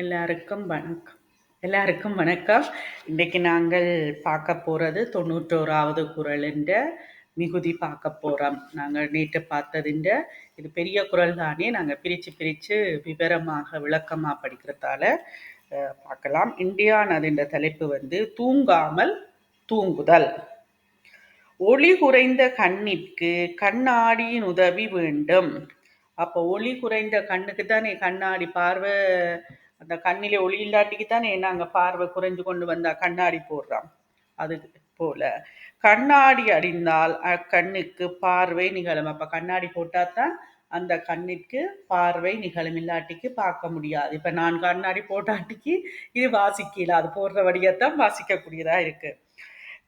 எல்லாருக்கும் வணக்கம். எல்லாருக்கும் வணக்கம். இன்றைக்கு நாங்கள் பார்க்க போகிறது தொண்ணூற்றோராவது குரலுன்ற மிகுதி பார்க்க போகிறோம் நாங்கள் நேற்று பார்த்ததுன்ற இது பெரிய குரல் தானே நாங்கள் பிரித்து பிரித்து விவரமாக விளக்கமாக படிக்கிறதால பார்க்கலாம். இந்தியானதுன்ற தலைப்பு வந்து தூங்காமல் தூங்குதல். ஒளி குறைந்த கண்ணிற்கு கண்ணாடியின் உதவி வேண்டும். அப்போ ஒளி குறைந்த கண்ணுக்கு தானே கண்ணாடி பார்வை அந்த கண்ணிலே ஒளி இல்லாட்டிக்கு தானே நாங்கள் பார்வை குறைஞ்சு கொண்டு வந்தா? கண்ணாடி போடுறோம் அது போல. கண்ணாடி அடிந்தால் அக்கண்ணுக்கு பார்வை நிகழும். அப்ப கண்ணாடி போட்டால் தான் அந்த கண்ணிற்கு பார்வை நிகழும். இல்லாட்டிக்கு பார்க்க முடியாது. இப்ப நான் கண்ணாடி போட்டாட்டிக்கு இது வாசிக்கல. அது போடுற வழியத்தான் வாசிக்கக்கூடியதா இருக்கு.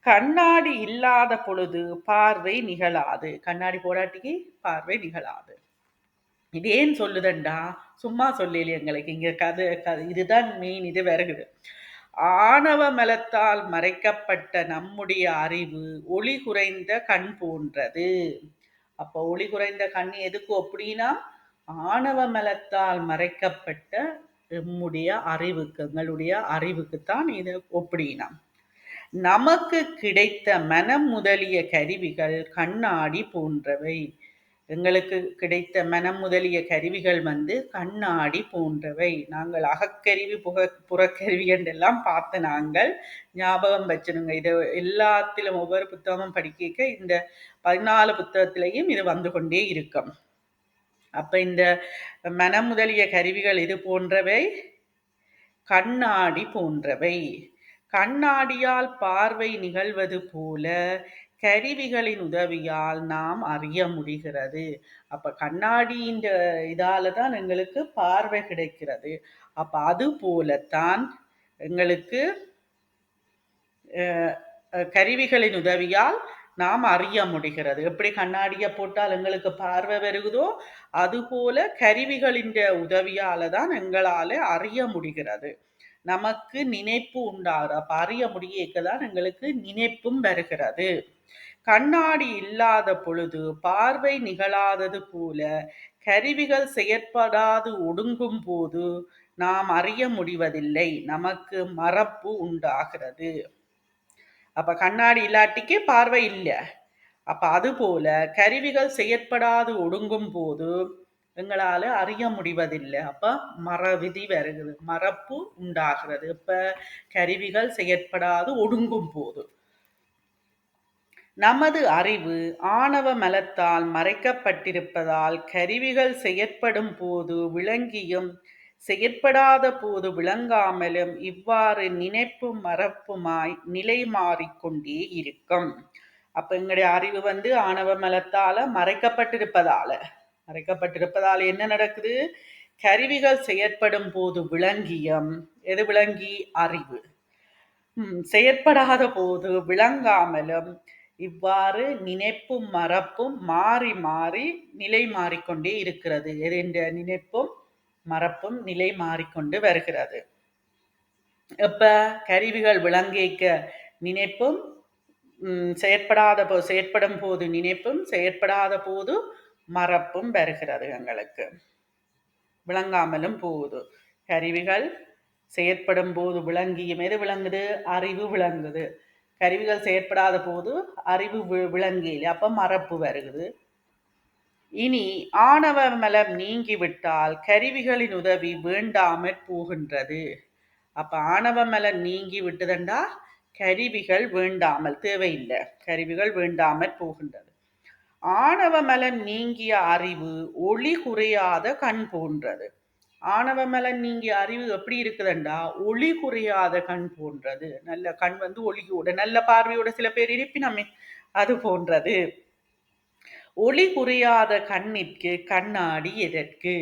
கண்ணாடி இல்லாத பொழுது பார்வை நிகழாது. கண்ணாடி போடாட்டிக்கு பார்வை நிகழாது. இது ஏன் சொல்லுதண்டா? சும்மா சொல்லல எங்களுக்கு. இங்க கதை க இதுதான் மெயின் இது விறகுது. ஆணவ மலத்தால் மறைக்கப்பட்ட நம்முடைய அறிவு ஒளி குறைந்த கண் போன்றது. அப்போ ஒளி குறைந்த கண் எதுக்கு அப்படின்னா ஆணவ மலத்தால் மறைக்கப்பட்ட நம்முடைய அறிவுக்கு எங்களுடைய அறிவுக்குத்தான் இது ஒப்பிடினா. நமக்கு கிடைத்த மனம் முதலிய கருவிகள் கண்ணாடி போன்றவை. எங்களுக்கு கிடைத்த மனம் முதலிய கருவிகள் வந்து கண்ணாடி போன்றவை. நாங்கள் அகக்கருவி புக புறக்கருவி என்றெல்லாம் பார்த்து நாங்கள் ஞாபகம் வச்சிருங்க. இது எல்லாத்திலும் ஒவ்வொரு புத்தகமும் படிக்க இந்த பதினாலு புத்தகத்திலையும் இது வந்து கொண்டே இருக்கும். அப்ப இந்த மனம் முதலிய கருவிகள் இது போன்றவை கண்ணாடி போன்றவை. கண்ணாடியால் பார்வை நிகழ்வது போல கருவிகளின் உதவியால் நாம் அறிய முடிகிறது. அப்ப கண்ணாடியின் இதால தான் எங்களுக்கு பார்வை கிடைக்கிறது. அப்ப அது போலத்தான் எங்களுக்கு கருவிகளின் உதவியால் நாம் அறிய முடிகிறது. எப்படி கண்ணாடியை போட்டால் எங்களுக்கு பார்வை வருகுதோ அதுபோல கருவிகளின் உதவியால தான் எங்களால அறிய முடிகிறது. நமக்கு நினைப்பு உண்டாகிற அப்ப அறிய தான் எங்களுக்கு நினைப்பும் வருகிறது. கண்ணாடி இல்லாத பொழுது பார்வை நிகழாதது போல கருவிகள் செயற்படாது ஒடுங்கும் போது நாம் அறிய முடிவதில்லை. நமக்கு மறப்பு உண்டாகிறது. அப்ப கண்ணாடி இல்லாட்டிக்கு பார்வை இல்லை. அப்ப அது போல கருவிகள் செயற்படாது ஒடுங்கும் போது எங்களால அறிய முடிவதில்லை. அப்ப மறவிதி வருகிறது. மறப்பு உண்டாகிறது. இப்ப கருவிகள் செயற்படாது ஒடுங்கும் போது. நமது அறிவு ஆணவ மலத்தால் மறைக்கப்பட்டிருப்பதால் கருவிகள் செயற்படும் போது விளங்கியும் செயற்படாத போது விளங்காமலும் இவ்வாறு நினைப்பும் மறப்புமாய் நிலை மாறிக்கொண்டே இருக்கும். அப்ப எங்களுடைய அறிவு வந்து ஆணவ மலத்தால மறைக்கப்பட்டிருப்பதால மறைக்கப்பட்டிருப்பதால என்ன நடக்குது? கருவிகள் செயற்படும் போது விளங்கியம் எது விளங்கி? அறிவு. செயற்படாத போது விளங்காமலும் இவ்வாறு நினைப்பும் மறப்பும் மாறி மாறி நிலை மாறிக்கொண்டே இருக்கிறது. என்ற நினைப்பும் மறப்பும் நிலை மாறிக்கொண்டு வருகிறது. எப்ப? கருவிகள் விளங்கிக்க நினைப்பும் செயற்படாத போ செயற்படும் போது நினைப்பும் செயற்படாத போது மறப்பும் வருகிறது எங்களுக்கு. விளங்காமலும் போகுது. கருவிகள் செயற்படும் போது விளங்கியும் எது விளங்குது? அறிவு விளங்குது. கருவிகள் செயற்படாத போது அறிவு விளங்கியில் அப்போ மறப்பு வருகுது. இனி ஆணவ மலம் நீங்கிவிட்டால் கருவிகளின் உதவி வேண்டாமற் போகின்றது. அப்ப ஆணவ மலம் நீங்கி விட்டுதண்டா? கருவிகள் வேண்டாமல் தேவையில்லை. கருவிகள் வேண்டாமற் போகின்றது. ஆணவ மலம் நீங்கிய அறிவு ஒளி குறையாத கண் போன்றது. ஆணவ நீங்கிய அறிவு எப்படி இருக்குதுண்டா? ஒளி குறையாத கண் போன்றது. நல்ல கண் வந்து ஒளியோட நல்ல பார்வையோட சில பேர் இருப்பினமே அது போன்றது. ஒளி குறையாத கண்ணிற்கு கண்ணாடி எதற்கு?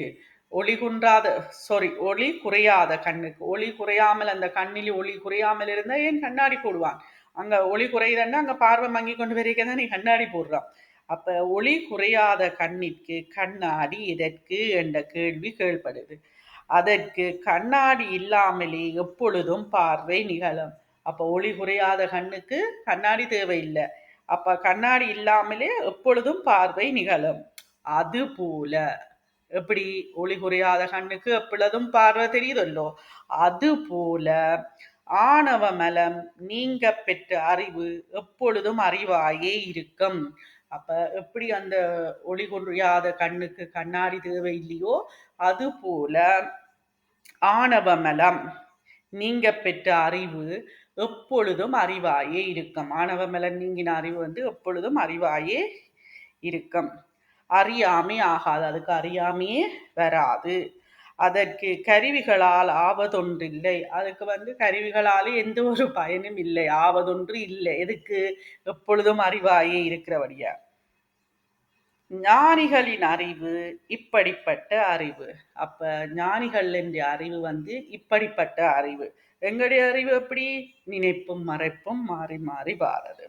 ஒளி குன்றாத சாரி ஒளி குறையாத கண்ணுக்கு. ஒளி குறையாமல் அந்த கண்ணில் ஒளி குறையாமல் இருந்தால் ஏன் கண்ணாடி போடுவான்? அங்கே ஒளி குறையுதுன்னா அங்கே பார்வை மங்கி கொண்டு வரைக்க தான் நீ கண்ணாடி போடுறான். அப்போ ஒளி குறையாத கண்ணிற்கு கண்ணாடி எதற்கு என்ற கேள்வி கேள்படுது. அதற்கு கண்ணாடி இல்லாமலே எப்பொழுதும் பார்வை நிகழும். அப்போ ஒளி குறையாத கண்ணுக்கு கண்ணாடி தேவையில்லை. அப்ப கண்ணாடி இல்லாமலே எப்பொழுதும் பார்வை நிகழும். அது போல. எப்படி? ஒளி குறையாத கண்ணுக்கு எப்பொழுதும் பார்வை தெரியுதல்லோ? அது போல. ஆணவ மலம் நீங்க பெற்ற அறிவு எப்பொழுதும் அறிவாயே இருக்கும். அப்ப எப்படி அந்த ஒளி குறையாத கண்ணுக்கு கண்ணாடி தேவை இல்லையோ அது போல. ஆணவ மலம் நீங்க பெற்ற அறிவு எப்பொழுதும் அறிவாயே இருக்கும். ஆணவ மலம் நீங்கின அறிவு வந்து எப்பொழுதும் அறிவாயே இருக்கும். அறியாமை ஆகாது. அதுக்கு அறியாமையே வராது. அதற்கு கருவிகளால் ஆவதொன்றில்லை. அதுக்கு வந்து கருவிகளாலே எந்த ஒரு பயனும் இல்லை. ஆவதொன்று இல்லை. எதுக்கு? எப்பொழுதும் அறிவாயே இருக்கிறபடியா. ஞானிகளின் அறிவு இப்படிப்பட்ட அறிவு. அப்ப ஞானிகள் என்ற அறிவு வந்து இப்படிப்பட்ட அறிவு. எங்களுடைய அறிவு எப்படி? நினைப்பும் மறைப்பும் மாறி மாறி வாரது.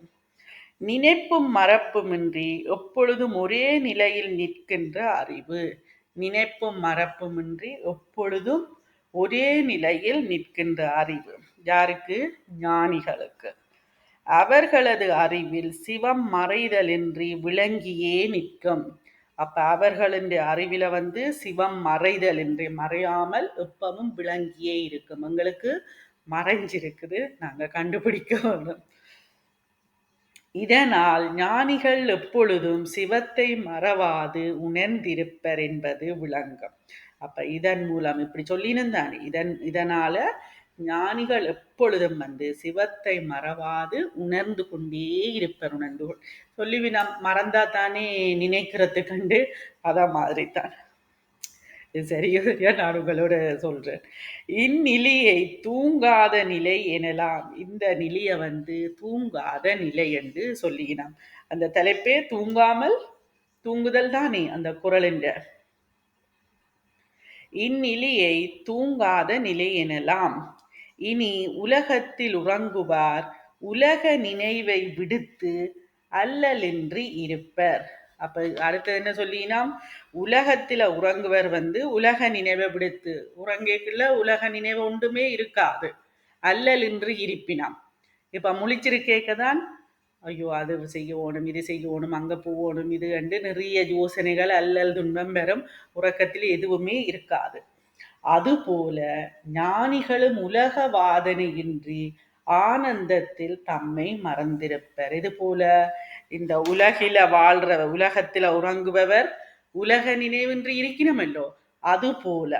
நினைப்பும் மறப்புமின்றி எப்பொழுதும் ஒரே நிலையில் நிற்கின்ற அறிவு. நினைப்பும் மறப்புமின்றி எப்பொழுதும் ஒரே நிலையில் நிற்கின்ற அறிவு. யாருக்கு? ஞானிகளுக்கு. அவர்களது அறிவில் சிவம் மறைதலின்றி விளங்கியே நிற்கும். அப்ப அவர்களின் அறிவில வந்து சிவம் மறைதல் என்று மறையாமல் எப்பவும் விளங்கியே இருக்கும். எங்களுக்கு மறைஞ்சிருக்குது. நாங்க கண்டுபிடிக்க வேணும் இதனால் ஞானிகள் எப்பொழுதும் சிவத்தை மறவாது உணர்ந்திருப்பர் என்பது விளங்கம். அப்ப இதன் மூலம் இப்படி சொல்லினந்தான் இதன் இதனால ஞானிகள் எப்பொழுதும் வந்து சிவத்தை மறவாது உணர்ந்து கொண்டே இருப்பர் உணர்ந்து சொல்லி நாம் மறந்தா தானே நினைக்கிறது கண்டு அதா மாதிரி தான் சரியா நான் உங்களோட சொல்றேன். இந்நிலையை தூங்காத நிலை எனலாம். இந்த நிலையை வந்து தூங்காத நிலை என்று சொல்லினான் அந்த தலைப்பே தூங்காமல் தூங்குதல் தானே அந்த குரலின் இந்நிலையை தூங்காத நிலை எனலாம். இனி உலகத்தில் உறங்குவார் உலக நினைவை விடுத்து அல்லலின்றி இருப்பர். அப்ப அடுத்தது என்ன சொல்லினாம்? உலகத்துல உறங்குவர் வந்து உலக நினைவை விடுத்து. உறங்கிக்குள்ள உலக நினைவு ஒன்றுமே இருக்காது. அல்லலின்றி இருப்பினாம். இப்ப முழிச்சிருக்கேக்கதான். ஐயோ அது செய்யணும் இது செய்யணும் அங்க போகணும் இது கண்டு நிறைய யோசனைகள் அல்லல் துன்பம் பெறும் உறக்கத்தில் எதுவுமே இருக்காது. அதுபோல ஞானிகளும் உலக வாதனையின்றி ஆனந்தத்தில் தம்மை மறந்திருப்பர். இது போல இந்த உலகில வாழ்ற உலகத்துல உறங்குபவர் உலக நினைவின்றி இருக்கணுமல்லோ அது போல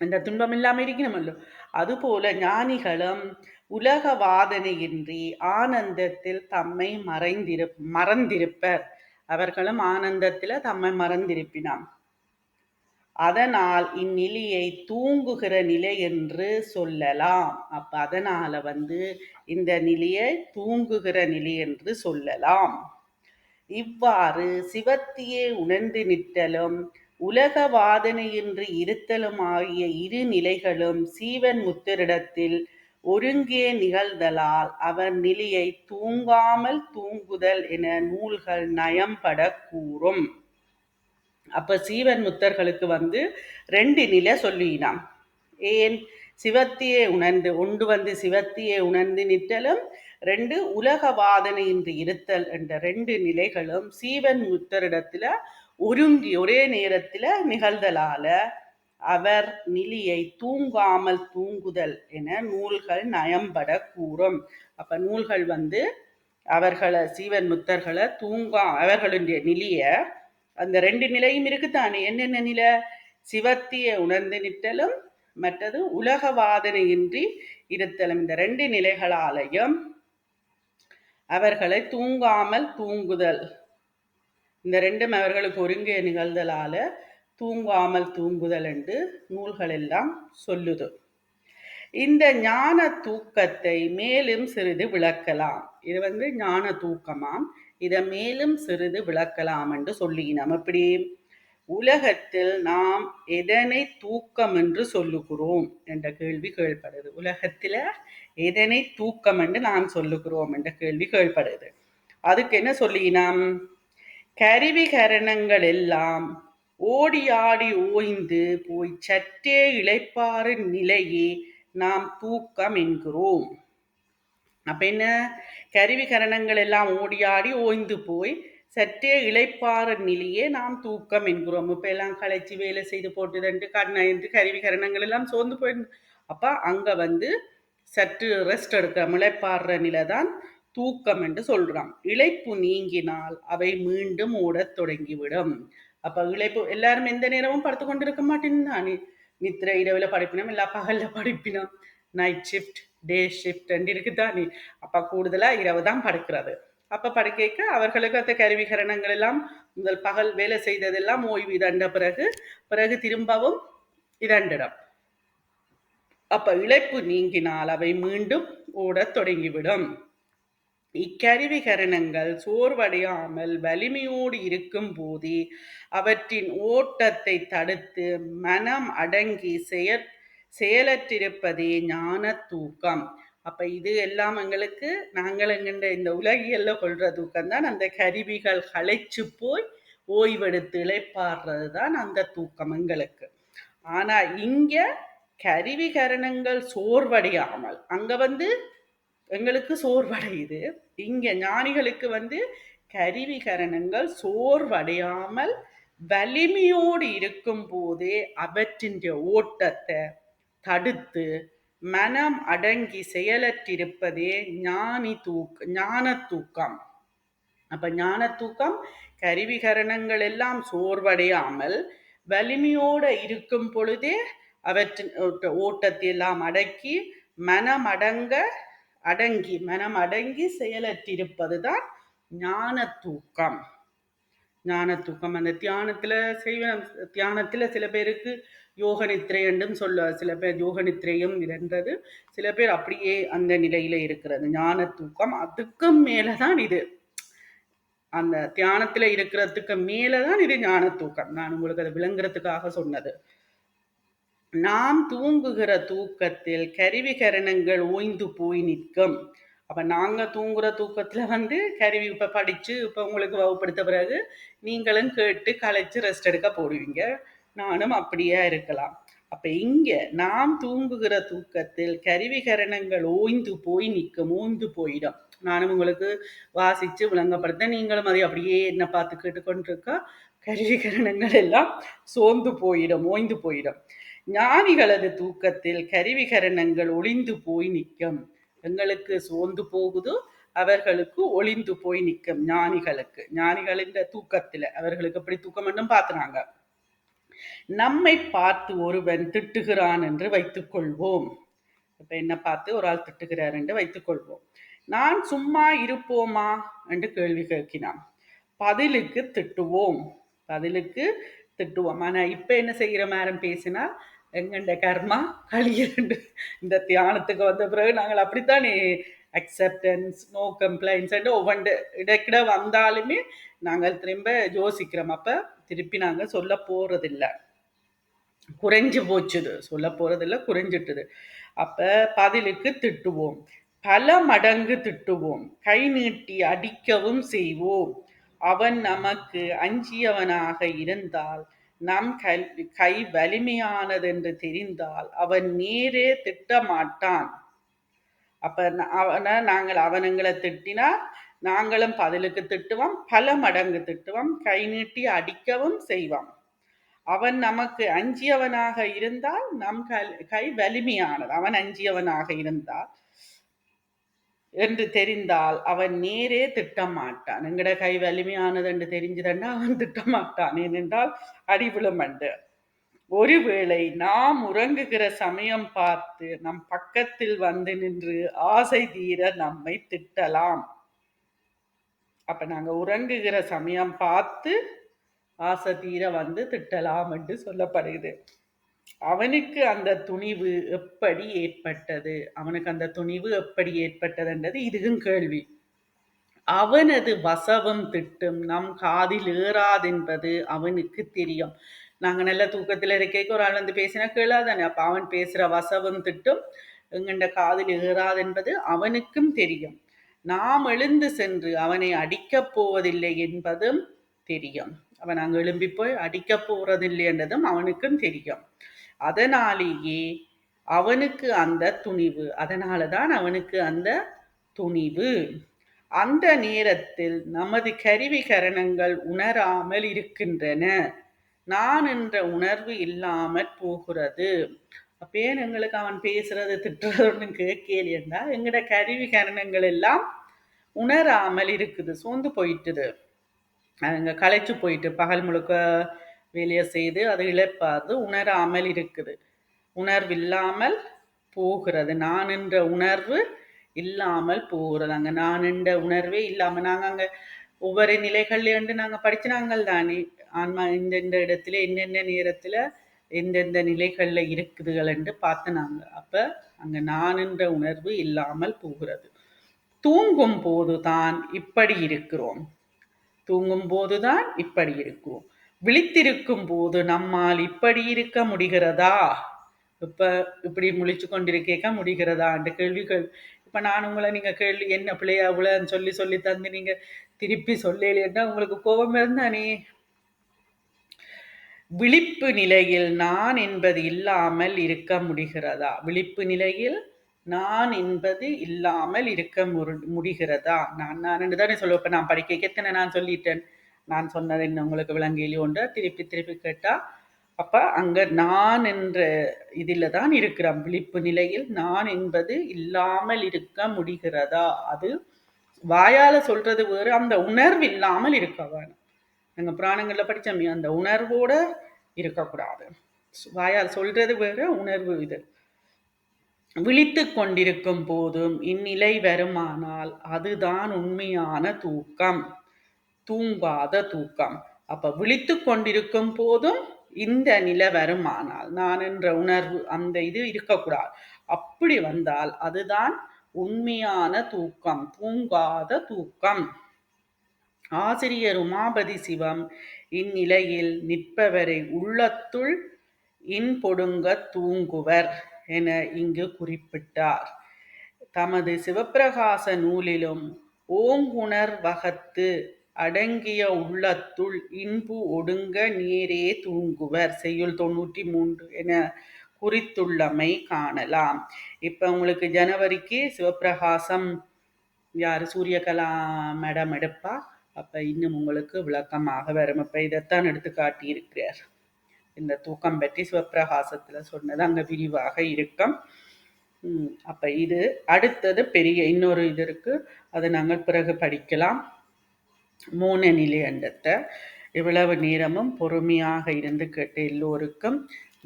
இந்த துன்பம் இல்லாமல் இருக்கணுமல்லோ அது போல ஞானிகளும் உலக வாதனையின்றி ஆனந்தத்தில் தம்மை மறைந்திரு மறந்திருப்பர். அவர்களும் ஆனந்தத்துல தம்மை மறந்திருப்பினான் அதனால் இந்நிலையை தூங்குகிற நிலை என்று சொல்லலாம். அப்ப அதனால வந்து இந்த நிலையை தூங்குகிற நிலை என்று சொல்லலாம். இவ்வாறு சிவத்தியே உணர்ந்து நிற்றலும் உலக வாதனையின்றி இருத்தலும் ஆகிய இரு நிலைகளும் சீவன் முத்தரிடத்தில் ஒருங்கே நிகழ்தலால் அவர் நிலையை தூங்காமல் தூங்குதல் என நூல்கள் நயம்பட கூறும் அப்போ சீவன் முத்தர்களுக்கு வந்து ரெண்டு நிலை சொல்லினாம். ஏன்? சிவத்தியே உணர்ந்து உண்டு வந்து சிவத்தியே உணர்ந்து நிற்றலும் ரெண்டு உலக வாதனையின்றி இருத்தல் என்ற ரெண்டு நிலைகளும் சீவன் முத்தரிடத்துல ஒருங்கி ஒரே நேரத்துல நிகழ்தலால அவர் நிலையை தூங்காமல் தூங்குதல் என நூல்கள் நயம்பட கூறும். அப்ப நூல்கள் வந்து அவர்களை சீவன் முத்தர்களை தூங்கா அவர்களுடைய நிலையை அந்த ரெண்டு நிலையும் இருக்குத்தானே என்னென்ன நிலை? சிவத்திய உணர்ந்து நிற்றலும் மற்றது உலக வாதனையின்றி இருத்தலும். இந்த ரெண்டு நிலைகளாலையும் அவர்களை தூங்காமல் தூங்குதல். இந்த ரெண்டும் அவர்களுக்கு ஒருங்கே நிகழ்தலால தூங்காமல் தூங்குதல் என்று நூல்கள் எல்லாம் சொல்லுது. இந்த ஞான தூக்கத்தை மேலும் சிறிது விளக்கலாம். இது வந்து ஞான தூக்கமாம். இதை மேலும் சிறிது விளக்கலாம் என்று சொல்லினோம் எப்படி உலகத்தில் நாம் எதனை தூக்கம் என்று சொல்லுகிறோம் என்ற கேள்வி கேள்படுது. உலகத்தில் எதனை தூக்கம் என்று நாம் சொல்லுகிறோம் என்ற கேள்வி கேள்படுது. அதுக்கு என்ன சொல்லினாம் கருவி கரணங்கள் எல்லாம் ஓடி ஆடி ஓய்ந்து போய் சற்றே இழைப்பாறு நிலையே நாம் தூக்கம் என்கிறோம். அப்ப என்ன? கருவி கரணங்கள் எல்லாம் ஓடி ஆடி ஓய்ந்து போய் சற்றே இழைப்பாற நிலையே நாம் தூக்கம் என்கிறோம். இப்ப எல்லாம் களைச்சி வேலை செய்து போட்டுதண்டு கண்ணை என்று கருவி கரணங்கள் எல்லாம் சோர்ந்து போயிடும் அப்ப அங்க வந்து சற்று ரெஸ்ட் எடுக்க முளைப்பாடுற நிலை தான் தூக்கம் என்று சொல்றான். இழைப்பு நீங்கினால் அவை மீண்டும் ஓடத் தொடங்கிவிடும். அப்ப இழைப்பு எல்லாரும் எந்த நேரமும் படுத்து கொண்டிருக்க மாட்டேன்னு நித்திரை இரவுல படிப்பினோம் இல்ல பகல்ல படிப்பினோம். நைட் ஷிஃப்ட் டே ஷிஃப்ட் இருக்கு தானே அப்போ கூடுதலாக இரவு தான் படுக்கிறது. அப்போ படுக்கைக்கு அவர்களுக்கு அந்த கருவிகரணங்கள் எல்லாம் முதல் பகல் வேலை செய்ததெல்லாம் ஓய்வு இதண்ட பிறகு பிறகு திரும்பவும் இரண்டிடம் அப்போ இழைப்பு நீங்கினால் அவை மீண்டும் ஓடத் தொடங்கிவிடும். இக்கருவிகரணங்கள் சோர்வடையாமல் வலிமையோடு இருக்கும் போதே அவற்றின் ஓட்டத்தை தடுத்து மனம் அடங்கி செயற் செயலற்றிருப்பதே ஞான தூக்கம் அப்ப இது எல்லாம் எங்களுக்கு நாங்கள் எங்கின்ற இந்த உலகியல்ல கொள்ற தூக்கம் தான் அந்த கருவிகள் களைச்சு போய் ஓய்வெடுத்து இழைப்பாடுறது தான் அந்த தூக்கம் எங்களுக்கு. ஆனா இங்க கருவிகரணங்கள் சோர்வடையாமல் அங்க வந்து எங்களுக்கு சோர்வடையுது. இங்க ஞானிகளுக்கு வந்து கருவிகரணங்கள் சோர்வடையாமல் வலிமையோடு இருக்கும் போதே அவற்றின் ஓட்டத்தை தடுத்து மனம் அடங்கி செயலற்றிருப்பதே ஞானி தூக் ஞான தூக்கம் அப்ப ஞான தூக்கம் கருவிகரணங்கள் எல்லாம் சோர்வடையாமல் வலிமையோட இருக்கும் பொழுதே அவற்றின் ஓட்டத்தை எல்லாம் அடக்கி மனம் அடங்க அடங்கி மனம் அடங்கி செயலற்றிருப்பது தான் ஞான தூக்கம் ஞான தூக்கம் அந்த தியானத்துல செய்வ தியானத்துல சில பேருக்கு யோக நித்திரை என்றும் சொல்ல சில பேர் யோக நித்திரையும் இருந்தது சில பேர் அப்படியே அந்த நிலையில இருக்கிறது. ஞான தூக்கம் அதுக்கும் மேலதான் இது. அந்த தியானத்துல இருக்கிறதுக்கு மேலதான் இது ஞான தூக்கம். நான் உங்களுக்கு அதை விளங்குறதுக்காக சொன்னது. நாம் தூங்குகிற தூக்கத்தில் கருவிகரணங்கள் ஓய்ந்து போய் நிற்கும். அப்ப நாங்க தூங்குற தூக்கத்துல வந்து கருவி இப்ப படிச்சு இப்ப உங்களுக்கு வகுப்படுத்த பிறகு நீங்களும் கேட்டு களைச்சு ரெஸ்ட் எடுக்க போடுவீங்க. நானும் அப்படியே இருக்கலாம். அப்ப இங்க நாம் தூங்குகிற தூக்கத்தில் கருவிகரணங்கள் ஓய்ந்து போய் நிற்கும் ஓய்ந்து போயிடும். நானும் உங்களுக்கு வாசிச்சு விளங்கப்படுத்த நீங்களும் அதை அப்படியே என்ன பார்த்து கேட்டுக்கொண்டிருக்கா கருவிகரணங்கள் எல்லாம் சோர்ந்து போயிடும் ஓய்ந்து போயிடும். ஞானிகளது தூக்கத்தில் கருவிகரணங்கள் ஒளிந்து போய் நிற்கும். எங்களுக்கு சோர்ந்து போகுதோ அவர்களுக்கு ஒளிந்து போய் நிற்கும் ஞானிகளுக்கு. ஞானிகளின் தூக்கத்துல அவர்களுக்கு எப்படி தூக்கம் மட்டும் பார்த்துனாங்க. நம்மை பார்த்து ஒருவன் திட்டுகிறான் என்று வைத்துக் கொள்வோம் என்ன பார்த்து ஒரு ஆள் திட்டுகிறார் என்று வைத்துக் கொள்வோம் நான் சும்மா இருப்போமா? என்று கேள்வி கேட்கினான். பதிலுக்கு திட்டுவோம். பதிலுக்கு திட்டுவோம். ஆனா இப்ப என்ன செய்கிற மேடம் பேசினா எங்கண்ட கர்மா? கழியண்டு இந்த தியானத்துக்கு வந்த பிறகு நாங்கள் அப்படித்தானே அக்செப்டன்ஸ் நோ கம்ப்ளைண்ட்ஸ் ஒவ்வொன்று இடக்கிட வந்தாலுமே நாங்கள் திரும்ப யோசிக்கிறோம். அப்போ திருப்பி நாங்கள் சொல்ல போகிறதில்ல குறைஞ்சு போச்சுது. சொல்ல போகிறதில்ல குறைஞ்சிட்டுது. அப்போ பதிலுக்கு திட்டுவோம். பல மடங்கு திட்டுவோம். கை நீட்டி அடிக்கவும் செய்வோம். அவன் நமக்கு அஞ்சியவனாக இருந்தால் நம் கை கை வலிமையானது என்று தெரிந்தால் அவன் நேரே திட்டமாட்டான். அப்ப அவனை நாங்கள் அவனுங்களை திட்டினா நாங்களும் பதிலுக்கு திட்டுவோம் பல மடங்கு திட்டுவோம் கை நீட்டி அடிக்கவும் செய்வோம். அவன் நமக்கு அஞ்சியவனாக இருந்தால் நம் கை வலிமையானது. அவன் அஞ்சியவனாக இருந்தால் என்று தெரிந்தால் அவன் நேரே திட்டமாட்டான். எங்கட கை வலிமையானது என்று தெரிஞ்சதுன்னா அவன் திட்டமாட்டான். ஏனென்றால் அடிவிழும் அண்டு ஒருவேளை நாம் உறங்குகிற சமயம் பார்த்து நம் பக்கத்தில் வந்து நின்று ஆசை தீர நம்மை திட்டலாம். அப்ப நாங்க உறங்குகிற சமயம் பார்த்து ஆசை தீர வந்து திட்டலாம் என்று சொல்லப்படுகிறது. அவனுக்கு அந்த துணிவு எப்படி ஏற்பட்டது? அவனுக்கு அந்த துணிவு எப்படி ஏற்பட்டதுன்றது இதுவும் கேள்வி. அவனது வசவம் திட்டும் நம் காதில் ஏறாதென்பது அவனுக்கு தெரியும். நாங்கள் நல்ல தூக்கத்தில் இருக்கைக்கு ஒரு ஆள் வந்து பேசினா கேளாதானே? அப்ப அவன் பேசுகிற வசவம் திட்டும் எங்கண்ட காதில் ஏறாதென்பது அவனுக்கும் தெரியும். நாம் எழுந்து சென்று அவனை அடிக்கப் போவதில்லை என்பதும் தெரியும். அவன் அங்கு எழும்பி போய் அடிக்கப் போறதில்லை என்றதும் அவனுக்கும் தெரியும். அதனாலேயே அவனுக்கு அந்த துணிவு அதனால தான் அவனுக்கு அந்த துணிவு. அந்த நேரத்தில் நமது கருவி கரணங்கள் உணராமல் இருக்கின்றன. நான் என்ற உணர்வு இல்லாமற் போகிறது. அப்பயே எங்களுக்கு அவன் பேசுறது திட்டுறது கேட்கலையா எங்கட கருவி கரணங்கள் எல்லாம் உணராமல் இருக்குது சோர்ந்து போயிட்டுது. அவங்க களைச்சு போயிட்டு பகல் முழுக்க வேலையை செய்து அதை இழப்பாது உணராமல் இருக்குது. உணர்வில்லாமல் போகிறது நான் என்ற உணர்வு இல்லாமல் போகிறது. அங்கே நான் என்ற உணர்வே இல்லாமல் நாங்கள் அங்கே ஒவ்வொரு நிலைகள்லேருந்து நாங்கள் படிச்சினாங்கள் தானே ஆன்மா இந்தெந்த இடத்துல என்னென்ன நேரத்தில் எந்தெந்த நிலைகளில் இருக்குதுகள் என்று பார்த்து நாங்கள் அப்போ அங்கே நான் என்ற உணர்வு இல்லாமல் போகிறது. தூங்கும் போதுதான் இப்படி இருக்கிறோம். தூங்கும் போதுதான் இப்படி இருக்கிறோம். விழித்திருக்கும் போது நம்மால் இப்படி இருக்க முடிகிறதா? இப்ப இப்படி முழிச்சு கொண்டிருக்கேக்க முடிகிறதா? அந்த கேள்விகள். இப்ப நான் உங்களை நீங்க கேள்வி என்ன பிள்ளையா அவ்வளோன்னு சொல்லி சொல்லி தந்து நீங்க திருப்பி சொல்லலைன்னா உங்களுக்கு கோபம் இருந்தானே விழிப்பு நிலையில் நான் என்பது இல்லாமல் இருக்க முடிகிறதா? விழிப்பு நிலையில் நான் என்பது இல்லாமல் இருக்க முடிகிறதா? நான் நான் தானே சொல்லுவேன் இப்போ நான் படிக்க எத்தனை நான் சொல்லிட்டேன்? நான் சொன்னது என்ன உங்களுக்கு விளங்கிலையோன்ற திருப்பி திருப்பி கேட்டால் அப்போ அங்கே நான் என்ற இதில் தான் இருக்கிறோம். விழிப்பு நிலையில் நான் என்பது இல்லாமல் இருக்க முடிகிறதா? அது வாயால் சொல்கிறது வேறு அந்த உணர்வு இல்லாமல் இருக்க வேணும். நாங்கள் புராணங்களில் படிச்சோமே அந்த உணர்வோட இருக்கக்கூடாது. வாயால் சொல்றது வேறு உணர்வு இது. விழித்து கொண்டிருக்கும் போதும் இந்நிலை வருமானால் அதுதான் உண்மையான தூக்கம். தூங்காத தூக்கம். அப்போ விழித்து கொண்டிருக்கும் போதும் இந்த நிலை வருமானால் நான் என்ற உணர்வு அந்த இது இருக்கக்கூடாது. அப்படி வந்தால் அதுதான் உண்மையான தூக்கம். தூங்காத தூக்கம். ஆசிரியர் உமாபதி சிவம் இந்நிலையில் நிற்பவரை உள்ளத்துள் இன்பொடுங்க தூங்குவர் என இங்கு குறிப்பிட்டார். தமது சிவப்பிரகாச நூலிலும் ஓங்குணர் வகத்து அடங்கிய உள்ளத்துள் இன்பு ஒடுங்க நேரே தூங்குவர். செய்யுள் தொண்ணூற்றி மூன்று என குறித்துள்ளமை காணலாம். இப்போ உங்களுக்கு ஜனவரிக்கு சிவப்பிரகாசம் யார்? சூரியகலா மேடம் எடுப்பா? அப்ப இன்னும் உங்களுக்கு விளக்கமாக வரும் இப்ப இதைத்தான் எடுத்து காட்டியிருக்கிறார். இந்த தூக்கம் பற்றி சிவப்பிரகாசத்துல சொன்னது அங்க விரிவாக இருக்கும். அப்ப இது அடுத்தது பெரிய இன்னொரு இது இருக்கு. அதை நாங்கள் பிறகு படிக்கலாம். மூணு நிலையண்டத்தை இவ்வளவு நேரமும் பொறுமையாக இருந்து கேட்ட எல்லோருக்கும்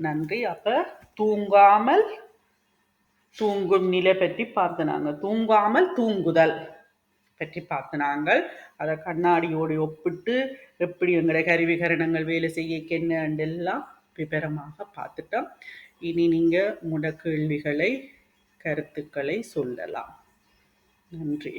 நன்றி. அப்ப தூங்காமல் தூங்கும் நிலை பற்றி பார்த்து நாங்கள் தூங்காமல் தூங்குதல். பற்றி பார்த்து நாங்கள் அதை கண்ணாடியோடு ஒப்பிட்டு எப்படி எங்களுடைய கருவிகரணங்கள் வேலை செய்ய என்னெல்லாம் விவரமாக பார்த்துட்டோம். இனி நீங்கள் உங்களோட கேள்விகளை கருத்துக்களை சொல்லலாம். நன்றி.